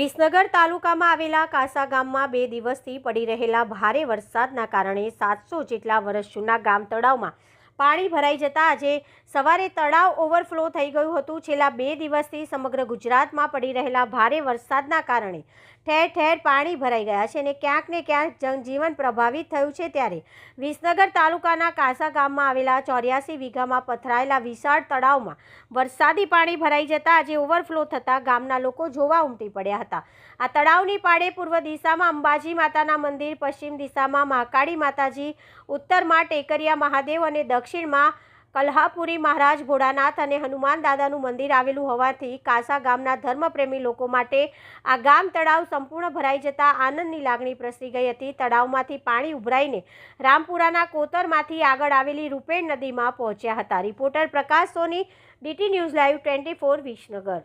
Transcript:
વિસનગર તાલુકામાં આવેલા કાસા ગામમાં બે દિવસથી પડી રહેલા ભારે વરસાદના કારણે સાતસો જેટલા વર્ષ જૂના ગામ તળાવમાં પાણી ભરાઈ જતા આજે સવારે તળાવ ઓવરફ્લો થઈ ગયું હતું. છેલ્લા બે દિવસથી સમગ્ર ગુજરાતમાં પડી રહેલા ભારે વરસાદના કારણે ઠેર ઠેર પાણી ભરાઈ ગયા છે અને ક્યાંક ને ક્યાંક જનજીવન પ્રભાવિત થયું છે ત્યારે વિસનગર તાલુકાના કાસા ગામમાં આવેલા ચોર્યાસી વીઘામાં પથરાયેલા વિશાળ તળાવમાં વરસાદી પાણી ભરાઈ જતા આજે ઓવરફ્લો થતાં ગામના લોકો જોવા ઉમટી પડ્યા હતા. આ તળાવની પાડે પૂર્વ દિશામાં અંબાજી માતાના મંદિર, પશ્ચિમ દિશામાં મહાકાળી માતાજી, ઉત્તરમાં ટેકરિયા મહાદેવ અને દક્ષિણમાં કલ્હાપુરી મહારાજ ભોળાનાથ અને હનુમાન દાદાનું મંદિર આવેલું હોવાથી કાસા ગામના ધર્મપ્રેમી લોકો માટે આ ગામ તળાવ સંપૂર્ણ ભરાઈ જતા આનંદની લાગણી પ્રસરી ગઈ હતી. તળાવમાંથી પાણી ઉભરાઈને રામપુરાના કોતરમાંથી આગળ આવેલી રૂપેણ નદીમાં પહોંચ્યા હતા. Reporter Prakash Soni, DT news live twenty four Visnagar.